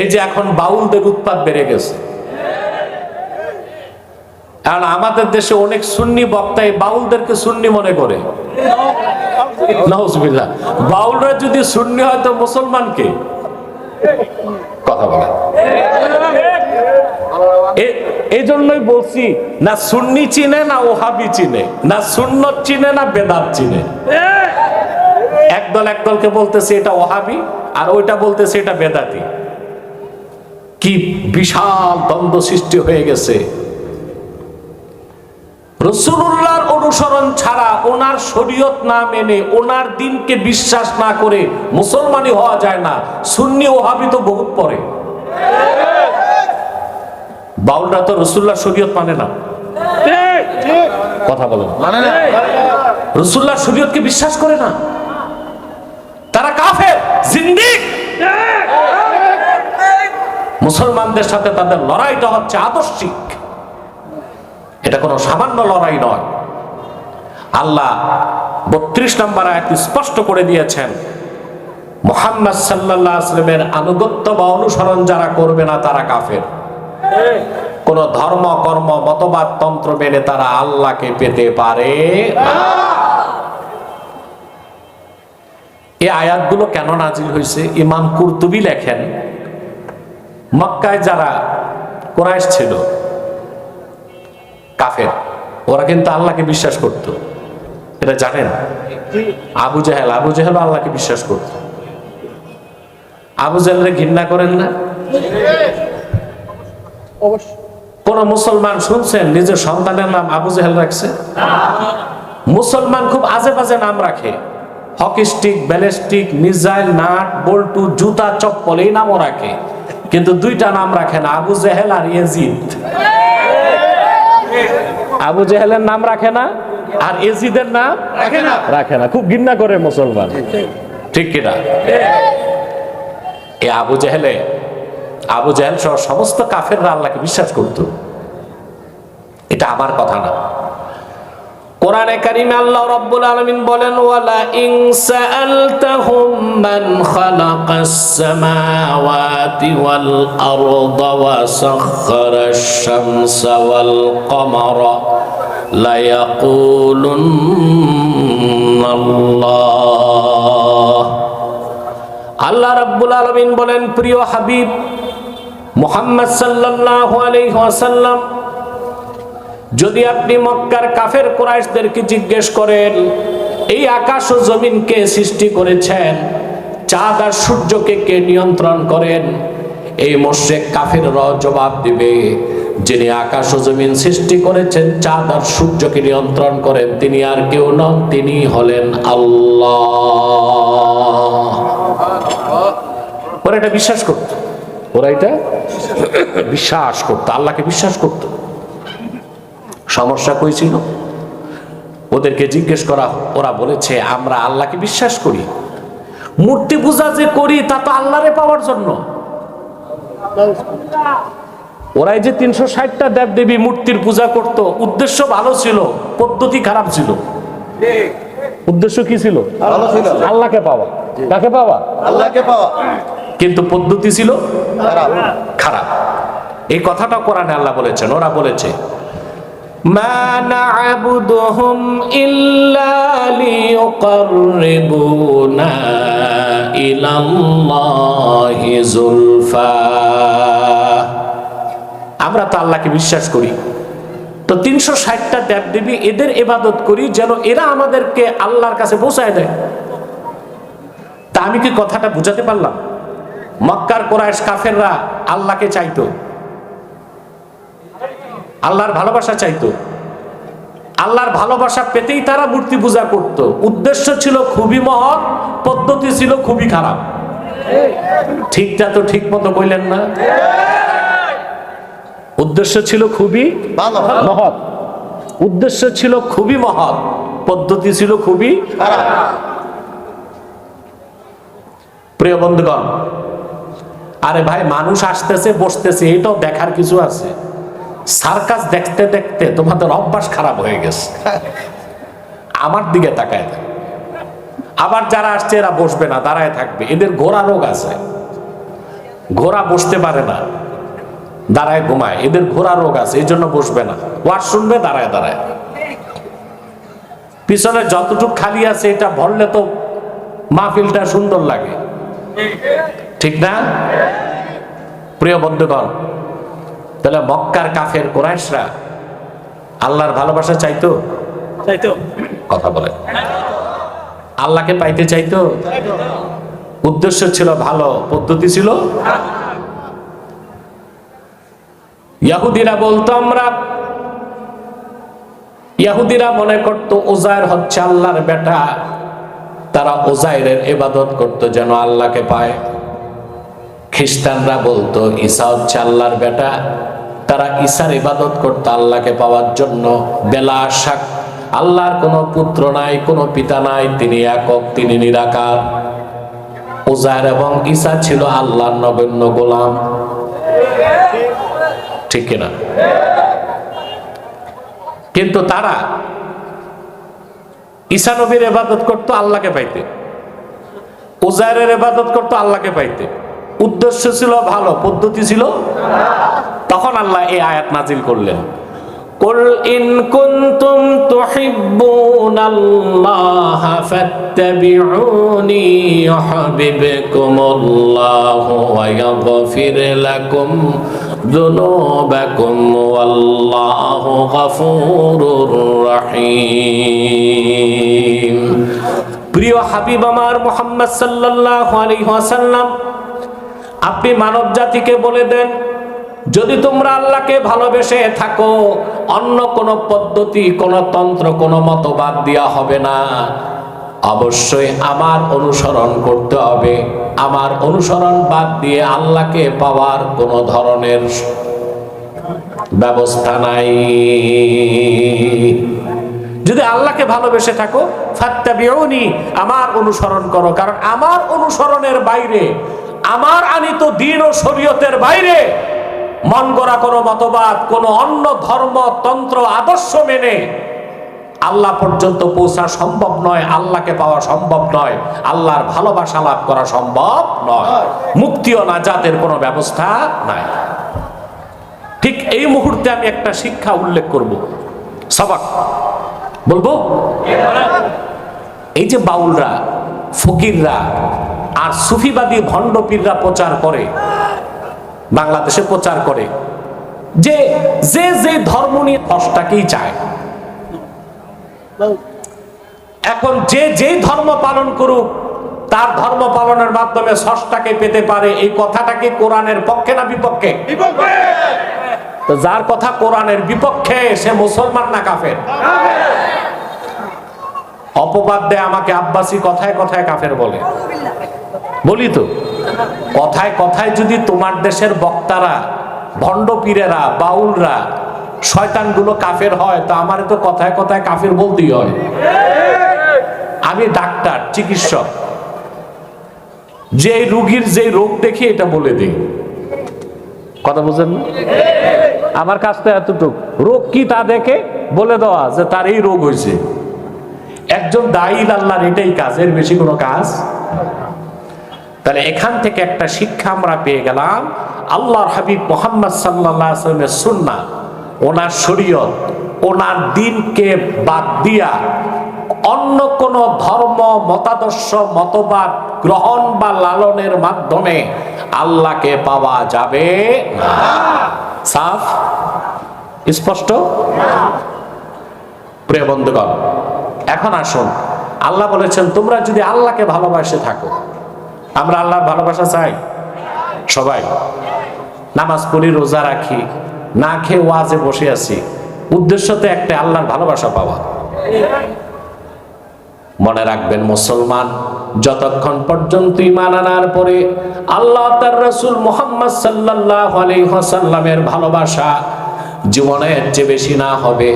এই যে এখন বাউলদের উৎপাদ বেড়ে গেছে। কারণ আমাদের দেশে অনেক সুন্নি বক্তা এই বাউলদেরকে সুন্নি মনে করে। বাউলরা যদি সুন্নি হয় তো মুসলমানকে কথা এই জন্যই বলছি, না সুন্নি চিনে, না ওহাবি চিনে, না সুন্নত চিনে, না বেদাত চিনে। একদল একদলকে বলতেছে এটা ওহাবি, আর ওইটা বলতেছে এটা বেদাতি। কি বিশাল দ্বন্দ্ব সৃষ্টি হয়ে গেছে। রসুল্লাহর অনুসরণ ছাড়া ওনার শরীয়ত না মেনে ওনার দিনকে বিশ্বাস না করে মুসলমানই হওয়া যায় না। সুন্নি ওহাবি তো বহুত পরে। বাউলরা তো রসুল্লাহ শরীয়ত মানে না। কথা বলেন মানে না। রসুল্লাহ শরীয়তকে বিশ্বাস করে না। তারা কাফের জিন্দিক মুসলমানদের সাথে তাদের লড়াইটা হচ্ছে আদর্শিক। এটা কোনো সামান্য লড়াই নয়। আল্লাহ বত্রিশ নম্বর আয়াত স্পষ্ট করে দিয়েছেন, মোহাম্মদ সাল্লাহ আসলামের আনুগত্য বা অনুসরণ যারা করবে না তারা কাফের। কোন ধর্ম, কর্ম, মতবাদ, তন্ত্র মেনে তারা আল্লাহকে পেতে পারে। এই আয়াতগুলো কেন নাজিল হয়েছে? ইমাম কুরতুবি লেখেন মক্কায় যারা কোরআশ ছিল, কাফের, ওরা কিন্তু আল্লাহকে বিশ্বাস করত। এটা জানেন? আবু জাহেল আবু জাহেল আল্লাহকে বিশ্বাস করত। আবু জাহেলরে ঘৃণা করেন না? কোন মুসলমান শুনছেন, নিজের সন্তানের নাম আবু জাহেল রাখছে? মুসলমান খুব আজে বাজে নাম রাখে। Hockey stick ballistic missile, nut, বল্টু, জুতা, চপ্পল, এই নামও রাখে। কিন্তু দুইটা নাম রাখে না আবু জেহেল আর এজিদ আবু জেহেলের নাম রাখে না? আর এজিদের নাম? রাখে না। রাখে না। খুব ঘৃণা করে মুসলমান। ঠিক কিনা এ আবু জেহেলে আবু জেহেল সহ সমস্ত কাফেররা আল্লাহকে বিশ্বাস করত। এটা আমার কথা না। কোরআনে কারিমে আল্লাহ রাব্বুল আলামিন বলেন, ওয়ালা ইন সাআলতাহুম মান খালাকাস সামাওয়াতি ওয়াল আরদা ওয়া সাখখারাশ শামসা ওয়াল কমারা লা ইয়াকুলুন্না আল্লাহ আল্লাহ রাব্বুল আলামিন বলেন, প্রিয় হাবিব, মুহাম্মদ সাল্লাল্লাহু আলাইহি ওয়াসাল্লাম যদি আপনি মক্কার কাফের কোরাইশদেরকে জিজ্ঞেস করেন, এই আকাশ ও জমিনকে সৃষ্টি করেছেন? চাঁদ আর সূর্যকে কে নিয়ন্ত্রণ করেন? এই মোশেক কাফের র জবাব দিবে, যিনি আকাশ ও জমিন সৃষ্টি করেছেন, চাঁদ আর সূর্যকে নিয়ন্ত্রণ করেন, তিনি আর কেউ নন, তিনি হলেন আল্লাহ। ওরা এটা বিশ্বাস করত। ওরা এটা বিশ্বাস করতো, আল্লাহকে বিশ্বাস করতো। সমস্যা কই ছিল? ওদেরকে জিজ্ঞেস করা ওরা বলেছে আমরা আল্লাহকে বিশ্বাস করি। মূর্তি পূজা যে করি তা তো আল্লাহরে পাওয়ার জন্য। ওরাই যে তিনশো ষাটটা দেব দেবী মূর্তির পূজা করত উদ্দেশ্য ভালো ছিল পদ্ধতি খারাপ ছিল। উদ্দেশ্য কি ছিল? আল্লাহকে পাওয়া। কাকে পাওয়া? আল্লাহকে পাওয়া। কিন্তু পদ্ধতি ছিল খারাপ। এই কথাটা কোরআনে আল্লাহ বলেছেন। ওরা বলেছে মা না'বুদুহুম ইল্লা লিয়ুকাররিবুনা ইলাল্লাহি যুলফা। আমরা তো আল্লাহকে বিশ্বাস করি। তো তিনশো ষাটটা দেব দেবী এদের এবাদত করি যেন এরা আমাদেরকে আল্লাহর কাছে পৌঁছায় দেয়। তা আমি কি কথাটা বুঝাতে পারলাম? মক্কার কোরআশ কাফেররা আল্লাহকে চাইতো। আল্লাহর ভালোবাসা চাইতো। আল্লাহর ভালোবাসা পেতেই তারা মূর্তি পূজা করত। উদ্দেশ্য ছিল খুবই মহৎ পদ্ধতি ছিল খুবই খারাপ। ঠিকটা তো ঠিক মতো কইলেন না? উদ্দেশ্য ছিল খুবই ভালো। মহৎ। উদ্দেশ্য ছিল খুবই মহৎ পদ্ধতি ছিল খুবই খারাপ। প্রিয় বন্ধুগণ আরে ভাই মানুষ আসতেছে বসতেছে এটাও দেখার কিছু আছে। সার্কাস দেখতে দেখতে তোমাদের অভ্যাস খারাপ হয়ে গেছে। আমার দিকে তাকায় দেখ। আবার যারা আসছে এরা বসবে না, দাঁড়ায় থাকবে। এদের ঘোড়া রোগ আছে। ঘোড়া বসতে পারে না, দাঁড়ায় ঘুমায়। এদের ঘোড়া রোগ আছে, এই জন্য বসবে না। ওয়ার শুনবে, দাঁড়ায় দাঁড়ায়। পিছনে যতটুক খালি আছে, এটা ভরলে তো মাহফিলটা সুন্দর লাগে। ঠিক না? প্রিয় বন্ধুগণ তাহলে মক্কার কাফের কোরাইশরা আল্লাহর ভালোবাসা চাইতো? তাইতো কথা বলে। আল্লাহকে পাইতে চাইতো? উদ্দেশ্য ছিল ভালো পদ্ধতি ছিল ইয়াহুদিরা বলতো আমরা ইয়াহুদিরা মনে করতো ওজায়ের হচ্ছে আল্লাহর বেটা। তারা ওজাইরের ইবাদত করতো যেন আল্লাহকে পায়। খ্রিস্টানরা বলতো, ঈসা হচ্ছে আল্লাহর বেটা। তারা ঈসার ইবাদত করতো আল্লাহকে পাওয়ার জন্য। বেলা আশাক আল্লাহর কোনো পুত্র নাই, কোনো পিতা নাই, তিনি একক, তিনি নিরাকার। ওজায়ের এবং ঈসা ছিল আল্লাহর নগণ্য গোলাম। ঠিক কিনা? কিন্তু তারা ঈসা নবীর এবাদত করতো আল্লাহকে পাইতে। উজায়ের এবাদত করতো আল্লাহকে পাইতে। উদ্দেশ্য ছিল ভালো পদ্ধতি ছিল তখন আল্লাহ এই আয়াত নাজিল করলেন قل إن كنتم تحبون الله فاتبعوني يحببكم الله ويغفر لكم ذنوبكم والله غفور رحيم প্রিয় হাবিব আমার মোহাম্মদ সাল্লাল্লাহু আলাইহি ওয়াসাল্লাম আপনি মানব জাতিকে বলে দেন, যদি তোমরা আল্লাহকে ভালোবেসে থাকো, অন্য কোনো পদ্ধতি, কোনো তন্ত্র, কোনো মতবাদ দেওয়া হবে না। অবশ্যই আমার অনুসরণ করতে হবে। আমার অনুসরণ বাদ দিয়ে আল্লাহকে পাওয়ার কোনো ধরনের ব্যবস্থা নাই। যদি আল্লাহকে ভালোবেসে থাকো, ফাত্তাবিউনি, আমার অনুসরণ করো। কারণ আমার অনুসরণের বাইরে আমার আনিত দিন ও শরীয়তের বাইরে মন গড়া কোনো মতবাদ, কোনো অন্য ধর্ম, তন্ত্র, আদর্শ মেনে আল্লাহ পর্যন্ত পৌঁছা সম্ভব নয়, আল্লাহকে পাওয়া সম্ভব নয়, আল্লাহর ভালোবাসা লাভ করা সম্ভব নয়। মুক্তি ও নাজাতের কোনো ব্যবস্থা নাই। ঠিক এই মুহূর্তে আমি একটা শিক্ষা উল্লেখ করব। সবাক, বলব? এই যে বাউলরা, ফকিররা আর সুফিবাদী ভণ্ডপীররা প্রচার করে বাংলাদেশে প্রচার করে। যে যে যে ধর্ম নিয়ে দশটাকেই চায়। এখন যে যেই ধর্ম পালন করুক তার ধর্ম পালনের মাধ্যমে ষষ্ঠাকে পেতে পারে। এই কথাটা কি কোরআনের পক্ষে না বিপক্ষে? তো যার কথা কোরআনের বিপক্ষে সে মুসলমান না কাফের! অপবাদ দেয় আমাকে আব্বাসী কথায় কথায় কাফের বলে। বলি তো, কথায় কথায় যদি তোমার দেশের বক্তারা, ভণ্ড পীরেরা, বাউলরা, শয়তানগুলো কাফের হয়, তো আমার তো কথায় কথায় কাফের বলতেই হয় আমি ডাক্তার, চিকিৎসক। যে রুগীর যে রোগ দেখি এটা বলে দিই। কথা বুঝেন না? আমার কাছটা এতটুক। রোগ কি তা দেখে বলে দেওয়া যে তার এই রোগ হয়েছে। একজন দায়ী আল্লাহর এটাই কাজের বেশি কোনো কাজ তাহলে এখান থেকে একটা শিক্ষা আমরা পেয়ে গেলাম, আল্লাহর হাবিব মোহাম্মদ সাল্লামের সুন্না ওনার শরীয়ত, ওনার দিনকে বাদ দিয়া অন্য কোন ধর্ম, মতাদর্শ, মতবাদ গ্রহণ বা লালনের মাধ্যমে আল্লাহকে পাওয়া যাবে সাফ? স্পষ্ট? প্রিয় বন্ধুগণ, এখন আসুন। আল্লাহ বলেছেন, তোমরা যদি আল্লাহকে ভালোবাসে থাকো আমরা আল্লাহর ভালোবাসা চাই। সবাই, নামাজ পড়ি, রোজা রাখি, না খেয়ে ওয়াজে বসে আছি। উদ্দেশ্য তো একটা আল্লাহর ভালোবাসা পাওয়া। মনে রাখবেন, মুসলমান, যতক্ষণ পর্যন্ত ইমান আনার পরে আল্লাহ তার রসুল মোহাম্মদ সাল্লাহ আলহাসাল্লামের ভালোবাসা জীবনের চেয়ে বেশি না হবে,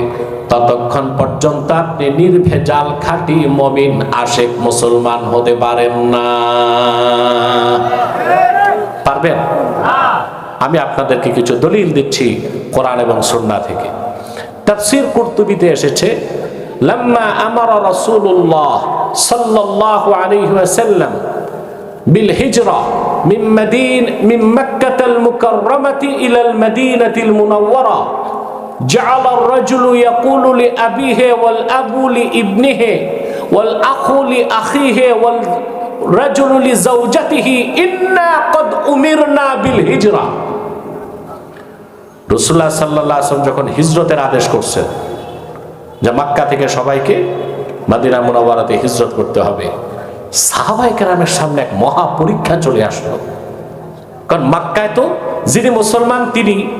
ততক্ষণ পর্যন্ত আপনি নির্ভেজাল, খাঁটি মমিন, আশেক মুসলমান হতে পারেন না। পারবেন? আমি আপনাদেরকে কিছু দলিল দিচ্ছি কোরআন এবং সুন্না থেকে। তাফসির কুর্তুবিতে এসেছে, লাম্মা আমার রাসূলুল্লাহ সাল্লাল্লাহু আলাইহি ওয়াসাল্লাম বিল হিজরা من مدين من مكة المكرمة إلى المدينة المنورة جعل الرجل يقول لأبيه والأب لابنه والأخ لأخيه والرجل لزوجته إنا قد أمرنا بالهجرة রসুল্লাহ সাল্লাহ আসলাম যখন হিজরতের আদেশ করছেন যে মাক্কা থেকে সবাইকে মাদিনা মুনাওয়ারাতে হিজরত করতে হবে সাহাবাই কেরামের সামনে এক মহা পরীক্ষা চলে আসলো। কারণ মাক্কায় তো যিনি মুসলমান, তিনি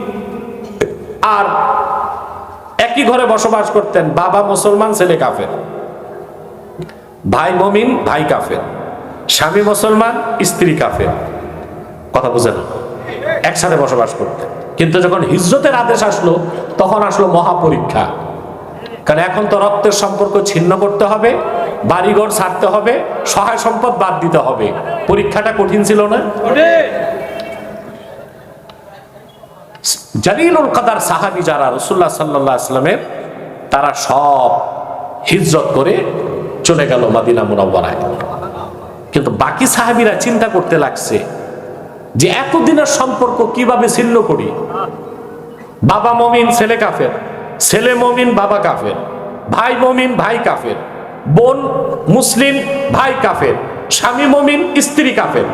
আর একই ঘরে বসবাস করতেন, বাবা মুসলমান, ছেলে কাফের। ভাই মমিন, ভাই কাফের। স্বামী মুসলমান, স্ত্রী কাফের। কথা বুঝেন? একসাথে বসবাস করতেন। কিন্তু যখন হিজরতের আদেশ আসলো, তখন আসলো মহাপরীক্ষা। কারণ এখন তো রক্তের সম্পর্ক ছিন্ন করতে হবে। বাড়িঘর ছাড়তে হবে, সহায় সম্পদ বাদ দিতে হবে। পরীক্ষাটা কঠিন ছিল না? জালিলুল কাদার সাহাবি যারা রসুল্লাহ সাল্লাহ আসলামের তারা সব হিজরত করে চলে গেল মাদিনা মুনাওয়ারায়। কিন্তু বাকি সাহাবিরা চিন্তা করতে লাগছে যে এতদিনের সম্পর্ক কীভাবে ছিন্ন করি? বাবা মমিন, ছেলে কাফের। ছেলে মমিন, বাবা কাফের। ভাই মমিন, ভাই কাফের। বোন মুসলিম, ভাই কাফের, স্বামী মমিন, স্ত্রী কাফের।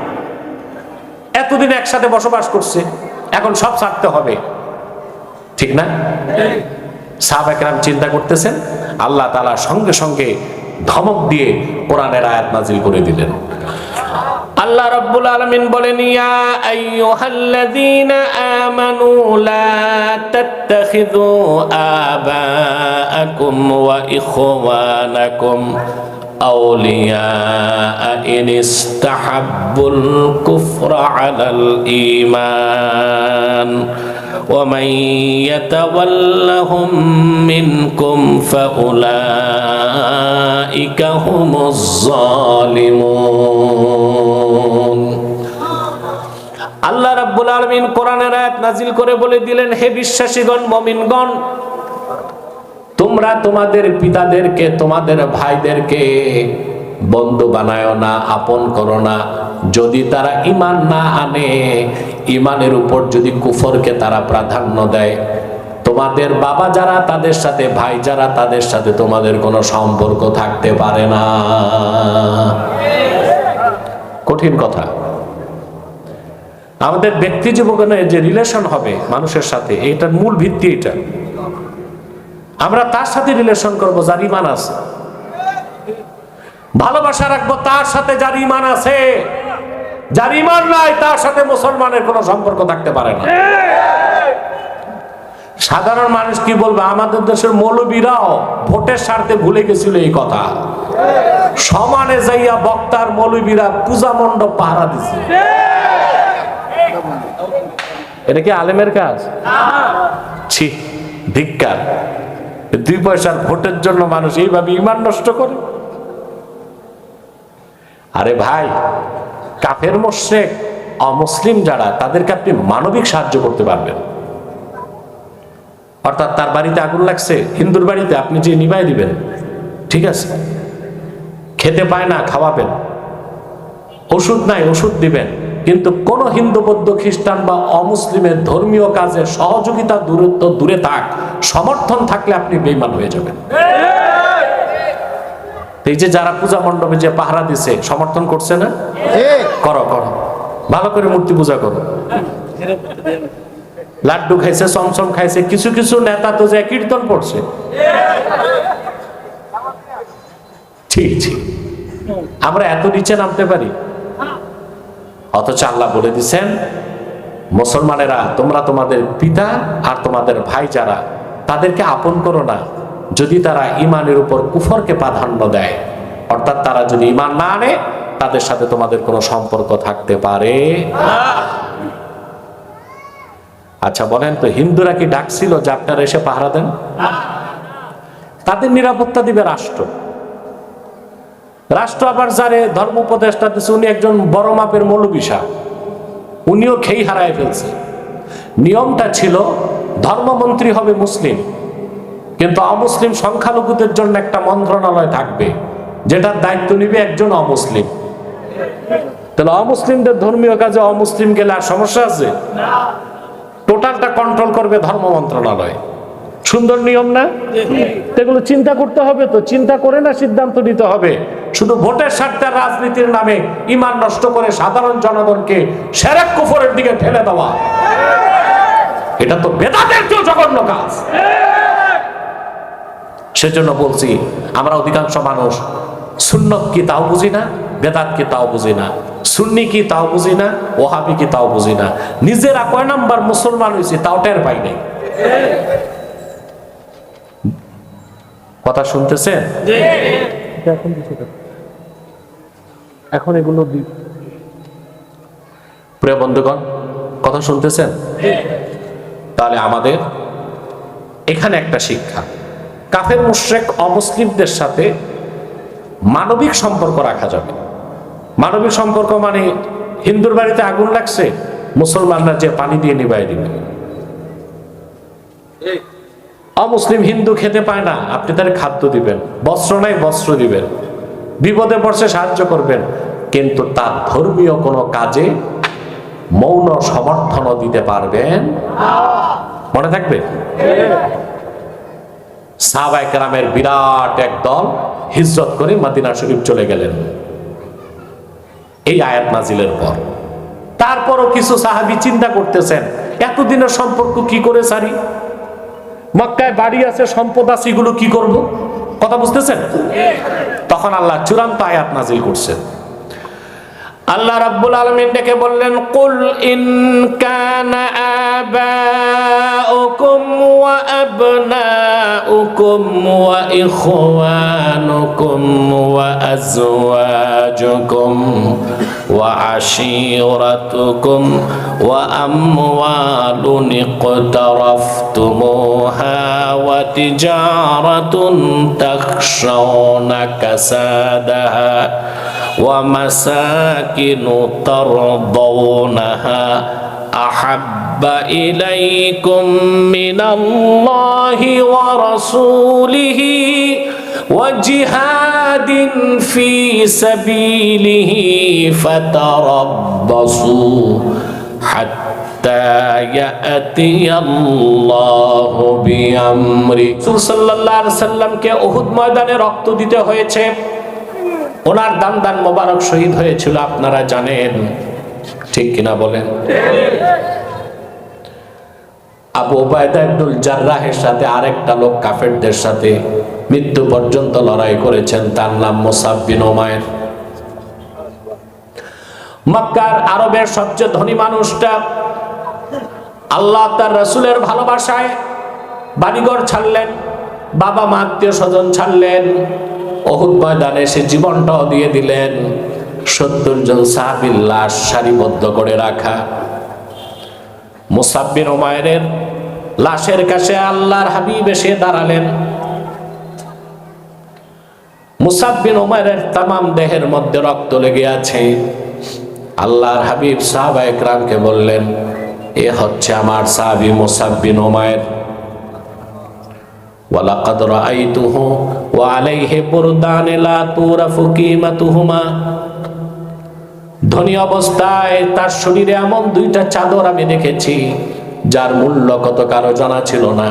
এতদিন একসাথে বসবাস করছে, এখন সব ছাড়তে হবে। ঠিক না? সাহাবাকরাম চিন্তা করতেছেন, আল্লাহ তালা সঙ্গে সঙ্গে ধমক দিয়ে কোরআনের আয়াত নাজিল করে দিলেন। আল্লাহ রাব্বুল আলামিন বলেন ইয়া আইয়ুহাল্লাযীনা আমানু লা তাত্তাখিযু আবাআকুম ওয়া ইখওয়ানাকুম আউলিয়াআ ইন ومن يتولهم منكم فأولئك هم الظالمون আল্লাহ রাব্বুল আলামিন কোরআনের আয়াত নাজিল করে বলে দিলেন হে বিশ্বাসীগণ মমিনগণ তোমরা তোমাদের পিতাদেরকে তোমাদের ভাইদেরকে বন্ধু বানায় না, আপন করো না। যদি তারা ইমান না আনে, ইমানের উপর যদি কুফরকে তারা প্রাধান্য দেয়, তোমাদের বাবা যারা তাদের সাথে, ভাই যারা তাদের সাথে, তোমাদের কোনো সম্পর্ক থাকতে পারে না। কঠিন কথা। আমাদের ব্যক্তি জীবনে যে রিলেশন হবে মানুষের সাথে, এটার মূল ভিত্তি এটা। আমরা তার সাথে রিলেশন করব, যার ইমান আছে। ভালোবাসা রাখব, তার সাথে যার ইমান আছে। যার ইমান নাই, তার সাথে মুসলমানের কোনো সম্পর্ক থাকতে পারে না। সাধারণ মানুষ কি বলবে? আমাদের দেশের মৌলবীরাও ভোটের স্বার্থে ভুলে গেছিল এই কথা। সমানে যাইয়া বক্তার মৌলবীরা পূজা মণ্ডপ পাহারা দিছে। এটা কি আলেমের কাজ? ছি, ধিক্কার। দুই পয়সার ভোটের জন্য মানুষ এইভাবে ইমান নষ্ট করে। আরে ভাই, কাফের মোশেক অমুসলিম যারা, তাদেরকে আপনি মানবিক সাহায্য করতে পারবেন। অর্থাৎ তার বাড়িতে আগুন লাগছে, হিন্দুর বাড়িতে আপনি যে নিবাই দিবেন, ঠিক আছে? খেতে পায় না, খাওয়াবেন। ওষুধ নাই, ওষুধ দিবেন। কিন্তু কোন হিন্দু, বৌদ্ধ, খ্রিস্টান বা অমুসলিমের ধর্মীয় কাজে সহযোগিতা, দূরত্ব দূরে থাক, সমর্থন থাকলে আপনি বেইমান হয়ে যাবেন। এই যে যারা পূজা মণ্ডপে যে পাহারা দিছে সমর্থন করছে না? করো করো। ভালো করে মূর্তি পূজা করো। লাড্ডু খাইছে চমচম খাইছে কিছু কিছু নেতা তো যে কীর্তন পড়ছে ঠিক ঠিক আমরা এত নিচে নামতে পারি? অথচ আল্লাহ বলে দিছেন মুসলমানেরা তোমরা তোমাদের পিতা আর তোমাদের ভাই যারা তাদেরকে আপন করো না। যদি তারা ইমানের উপর কুফরকে প্রাধান্য দেয়, অর্থাৎ তারা যদি ইমান না আনে, তাদের সাথে তোমাদের কোনো সম্পর্ক থাকতে পারে আচ্ছা বলেন তো, হিন্দুরা কি ডাকছিল যে আপনারা এসে পাহারা দেন? তাদের নিরাপত্তা দিবে রাষ্ট্র। রাষ্ট্র আবার যারে ধর্ম উপদেষ্টা দিচ্ছে উনি একজন বড় মাপের মৌলবী সাহ উনিও খেই হারায় ফেলছে। নিয়মটা ছিল, ধর্মমন্ত্রী হবে মুসলিম। কিন্তু অমুসলিম সংখ্যালঘুদের জন্য একটা মন্ত্রণালয় থাকবে, যেটার দায়িত্ব নিবে একজন অমুসলিম। তাহলে অমুসলিমদের ধর্মীয় কাজে অমুসলিম গেলে আর সমস্যা আছে? টোটালটা কন্ট্রোল করবে ধর্ম মন্ত্রণালয়। সুন্দর নিয়ম না? এগুলো চিন্তা করতে হবে তো, চিন্তা করে না সিদ্ধান্ত নিতে হবে। শুধু ভোটের স্বার্থে রাজনীতির নামে ইমান নষ্ট করে সাধারণ জনগণকে সেরেক কুফরের দিকে ঠেলে দেওয়া। এটা তো চেয়েও জঘন্য কাজ। সেজন্য বলছি, আমরা অধিকাংশ মানুষ সুন্নত কি তাও বুঝি না, বেদাত কি তাও বুঝি না, সুন্নি কি তাও বুঝি না, ওহাবি কি তাও বুঝি না। নিজেরা কয় নাম্বার মুসলমান হয়েছি তাও টের পাই নাই। কথা না। এখন এগুলো প্রিয় বন্ধুগণ, কথা শুনতেছেন? তাহলে আমাদের এখানে একটা শিক্ষা। কাফের মুশ্রেক অমুসলিমদের সাথে মানবিক সম্পর্ক রাখা যাবে মানবিক সম্পর্ক মানে হিন্দুর বাড়িতে আগুন লাগছে মুসলমানরা যে পানি দিয়ে নিবাই দিবে। অমুসলিম হিন্দু খেতে পায় না আপনি তার খাদ্য দিবেন বস্ত্র নাই বস্ত্র দিবেন। বিপদে পড়ছে সাহায্য করবেন কিন্তু তার ধর্মীয় কোনো কাজে মৌন সমর্থনও দিতে পারবেন। মনে থাকবে? কেরামের বিরাট এক দল হিজরত করে মাদিনা শরীফ চলে গেলেন। এই আয়াত নাজিলের পর। তারপরও কিছু সাহাবি চিন্তা করতেছেন, এতদিনের সম্পর্ক কি করে সারি? মক্কায় বাড়ি আছে, সম্পদ আছে কি করব? কথা বুঝতেছেন? তখন আল্লাহ চূড়ান্ত আয়াত নাজিল করছেন। আল্লাহ রাব্বুল আলামিন ডেকে বললেন, কুল ইন কানা আবাউকুম ওয়া আবনাউকুম ওয়া ইখওয়ানুকুম ওয়া আজওয়াজুকুম ওয়া আশীরাতুকুম ওয়া আমওয়ালুন ইqtaraftumuha ওয়া তিজারাতুন তাখশাউনা কাসাদাহা ومساكن ترضونها احب اليكم من الله ورسوله وجهاد في سبيله فتربصوا حتى ياتي الله بامره صلى الله عليه وسلم কে উহুদ ময়দানে রক্ত দিতে হয়েছে ওনার দান দান মোবারক শহীদ হয়েছিল, আপনারা জানেন। ঠিক কিনা বলেন? আবু ওবায়দা ইবনুল জার্রাহের সাথে আরেকটা লোক কাফেরদের সাথে মৃত্যু পর্যন্ত লড়াই করেছেন, তার নাম মোসাব বিন ওমায়ের মক্কার আরবের সবচেয়ে ধনী মানুষটা আল্লাহ তার রসুলের ভালোবাসায় বাড়িঘর ছাড়লেন বাবা মা আত্মীয় স্বজন ছাড়লেন। অহুদ ময়দানে সে জীবনটাও দিয়ে দিলেন। সত্তর জন সাহাবির লাশ সারিবদ্ধ করে রাখা। মুসাব্বির ওমায়ের লাশের কাছে আল্লাহর হাবিব এসে দাঁড়ালেন। মুসাব্বিন ওমায়ের তামাম দেহের মধ্যে রক্ত লেগে আছে। আল্লাহর হাবিব সাহাবা একরামকে বললেন, এ হচ্ছে আমার সাহাবি মুসাব্বিন ওমায়ের ولقد رأيته وعليه بردان لا تورف قيمتهما ধনী অবস্থায় তার শরীরে এমন দুইটা চাদর আমি দেখেছি যার মূল্য কত কারো জানা ছিল না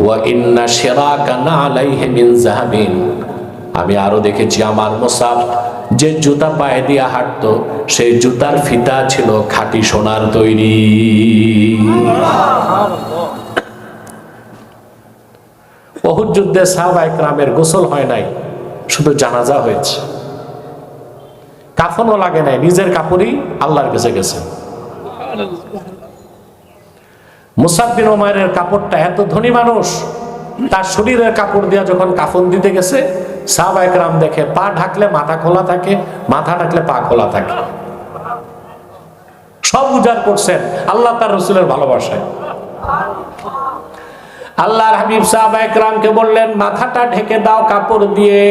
ওয়া ইন্না শিরাকা নালাইহি মিন যাহাবিন আমি আরো দেখেছি আমার মোসাব যে জুতা পায়ে দিয়া হাঁটতো সেই জুতার ফিতা ছিল খাঁটি সোনার তৈরি অহুদ যুদ্ধে সাহাবা একরামের গোসল হয় নাই, শুধু জানাজা হয়েছে। কাফনও লাগে নাই, নিজের কাপড়ই আল্লাহর কাছে গেছে। মুসাব্বিন ওমায়ের কাপড়টা এত ধনী মানুষ, তার শরীরের কাপড় দিয়া যখন কাফন দিতে গেছে, সাহাবা একরাম দেখে পা ঢাকলে মাথা খোলা থাকে, মাথা ঢাকলে পা খোলা থাকে। সব উজাড় করছেন, আল্লাহ তার রসুলের ভালোবাসায়। আল্লাহর হাবিব সাহাবা একরামকে বললেন মাথাটা ঢেকে দাও কাপড় দিয়ে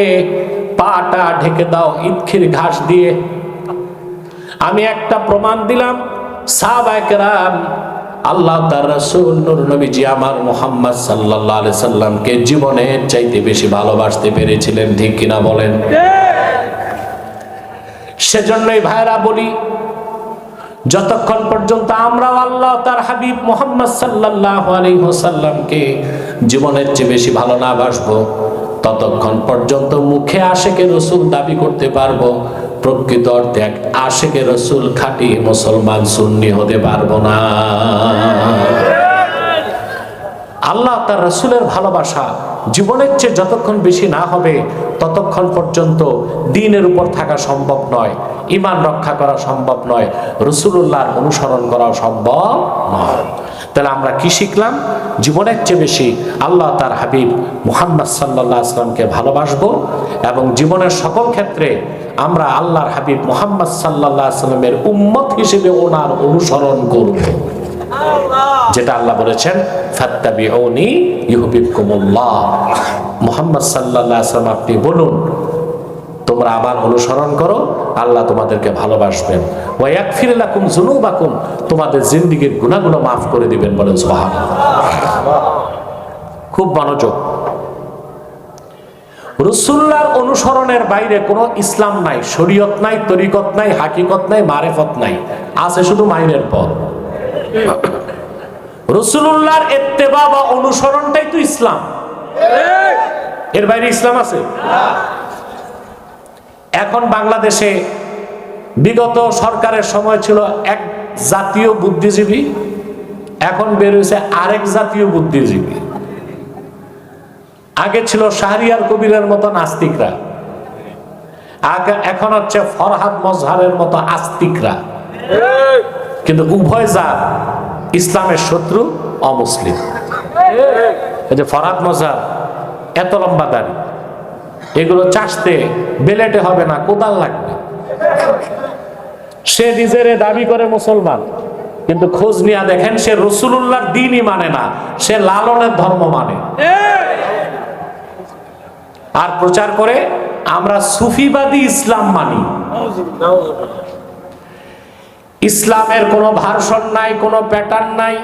পাটা ঢেকে দাও ইটখির ঘাস দিয়ে। আমি একটা প্রমাণ দিলাম সাহাবা একরাম আল্লাহ তার রাসূল নূর নবীজি আমার মুহাম্মদ সাল্লাল্লাহু আলাইহি সাল্লামকে জীবনের চাইতে বেশি ভালোবাসতে পেরেছিলেন ঠিক কিনা বলেন? সেজন্যই ভাইরা বলি যতক্ষণ পর্যন্ত আমরা আল্লাহ তার হাবিব মোহাম্মদ সাল্লাহ আলহিহসাল্লামকে জীবনের চেয়ে বেশি ভালো না বাসবো, ততক্ষণ পর্যন্ত মুখে আশেকে রসুল দাবি করতে পারব, প্রকৃত অর্থে এক আশেকে রসুল খাটি মুসলমান সুন্নি হতে পারব না। আল্লাহ তার রসুলের ভালোবাসা জীবনের চেয়ে যতক্ষণ বেশি না হবে, ততক্ষণ পর্যন্ত দিনের উপর থাকা সম্ভব নয় ইমান রক্ষা করা সম্ভব নয় রসুল্লাহর অনুসরণ করা সম্ভব নয়। তাহলে আমরা কি শিখলাম? জীবনের চেয়ে বেশি আল্লাহ তার হাবিব মুহাম্মদ সাল্লাহ আসলামকে ভালোবাসবো এবং জীবনের সকল ক্ষেত্রে আমরা আল্লাহর হাবিব মুহাম্মদ সাল্লাহ আসলামের উম্মত হিসেবে ওনার অনুসরণ করব। যেটা আল্লাহ বলেছেন, ফাত্তাবিউনি ইউহিব্বুকুমুল্লাহ। মুহাম্মদ সাল্লাল্লাহু আলাইহি ওয়াসাল্লাম, আপনি বলুন, তোমরা আমার অনুসরণ করো, আল্লাহ তোমাদেরকে ভালোবাসবেন। ওয়া ইয়াগফির লাকুম যুনুবাকুম, তোমাদের জিন্দেগীর গুনাহগুলো মাফ করে দিবেন, বলেন সুবহানাল্লাহ। খুব মনোযোগ। রসুল্লাহর অনুসরণের বাইরে কোনো ইসলাম নাই, শরীয়ত নাই, তরিকত নাই, হাকিকত নাই, মারেফত নাই, আছে শুধু মাইনের পথ। রসুল্লাহর এত্তেবা বা অনুসরণটাই তো ইসলাম। এর বাইরে ইসলাম আছে? এখন বাংলাদেশে বিগত সরকারের সময় ছিল এক জাতীয় বুদ্ধিজীবী, এখন বের হয়েছে আরেক জাতীয় বুদ্ধিজীবী। আগে ছিল শাহরিয়ার কবিরের মতো নাস্তিকরা এখন হচ্ছে ফরহাদ মজহারের মতো আস্তিকরা। কিন্তু উভয় জাত ইসলামের শত্রু অমুসলিম। এই যে ফরাদ মজার, এত লম্বা দাড়ি। এগুলো চাষতে বেলেটে হবে না, কোদাল লাগবে। সে নিজের দাবি করে মুসলমান, কিন্তু খোঁজ নিয়ে দেখেন সে রসুল্লাহর দিনই মানে না, সে লালনের ধর্ম মানে। আর প্রচার করে, আমরা সুফিবাদী ইসলাম মানি। ইসলামের কোনো ভার্সন নাই কোনো প্যাটার্ন নাই।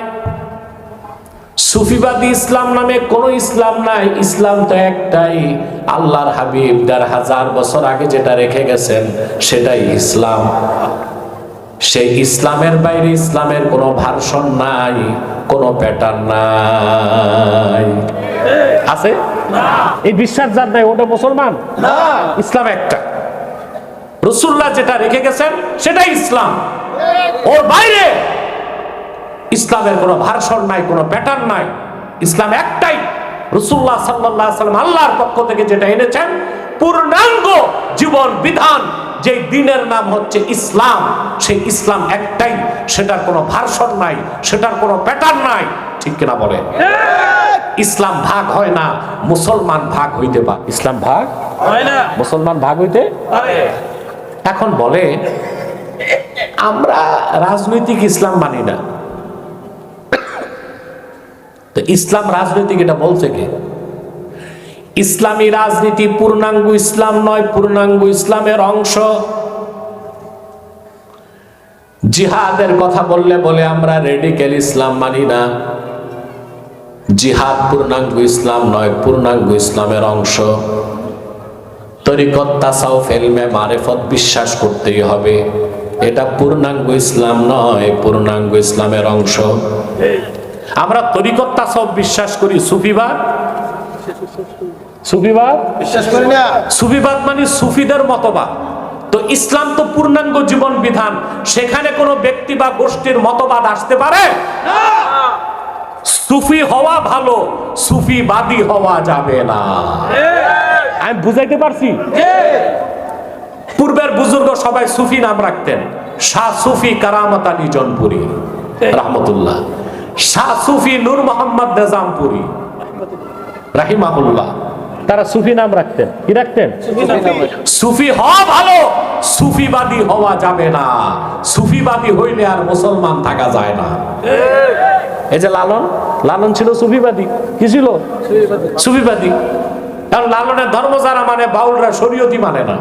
সুফিবাদী ইসলাম নামে কোনো ইসলাম নাই। ইসলাম তো একটাই আল্লাহর হাবিব দেড় হাজার বছর আগে যেটা রেখে গেছেন সেটাই ইসলাম। সেই ইসলামের বাইরে ইসলামের কোনো ভার্সন নাই কোনো প্যাটার্ন নাই। আছে? এই বিশ্বাস যার নাই ওটা মুসলমান? ইসলাম একটা। রসুল্লাহ যেটা রেখে গেছেন সেটাই ইসলাম। ওর বাইরে ইসলামের কোনো ভার্সন নাই কোনো প্যাটার্ন নাই। ইসলাম একটাই। রসুল্লাহ সাল্লাহ সাল্লাম আল্লাহর পক্ষ থেকে যেটা এনেছেন পূর্ণাঙ্গ জীবন বিধান যে দিনের নাম হচ্ছে ইসলাম সেই ইসলাম একটাই। সেটার কোনো ভার্সন নাই সেটার কোনো প্যাটার্ন নাই। ঠিক কিনা বলে ইসলাম ভাগ হয় না মুসলমান ভাগ হইতে পারে। ইসলাম ভাগ হয় না। মুসলমান ভাগ হইতে এখন বলে, আমরা রাজনৈতিক ইসলাম মানি না। তো ইসলাম রাজনৈতিক এটা বলছে কে? ইসলামী রাজনীতি পূর্ণাঙ্গ ইসলাম নয়, পূর্ণাঙ্গ ইসলামের অংশ। জিহাদের কথা বললে বলে আমরা রেডিক্যাল ইসলাম মানি না। জিহাদ পূর্ণাঙ্গ ইসলাম নয়, পূর্ণাঙ্গ ইসলামের অংশ। তরিকত তাসাউফ এলমে মারেফত বিশ্বাস করতেই হবে। এটা পূর্ণাঙ্গ ইসলাম নয় পূর্ণাঙ্গ ইসলামের অংশ। আমরা তরিকত তাসাউফ বিশ্বাস করি সুফিবাদ? সুফিবাদ? বিশ্বাস করি না। সুফিবাদ মানে সুফিদের মতবাদ। তো ইসলাম তো পূর্ণাঙ্গ জীবন বিধান সেখানে কোনো ব্যক্তি বা গোষ্ঠীর মতবাদ আসতে পারে? সুফি হওয়া ভালো সুফিবাদী হওয়া যাবে না। আমি বুঝাইতে পারছি? পূর্বের বুজুর্গ সবাই সুফি নাম রাখতেন। শাহ সুফি কারামত আলী জনপুরি রহমতুল্লাহ। শাহ সুফি নূর মোহাম্মদ নিজামপুরি রাহিমাহুল্লাহ। তারা সুফি নাম রাখতেন। কি রাখতেন? সুফি হওয়া ভালো সুফিবাদী হওয়া যাবে না। সুফিবাদী হইলে আর মুসলমান থাকা যায় না। এই যে লালন লালন ছিল সুফিবাদী। কি ছিল? সুফিবাদী। কারণ লালনের ধর্ম যারা মানে বাউলরা শরীয়তি মানে না।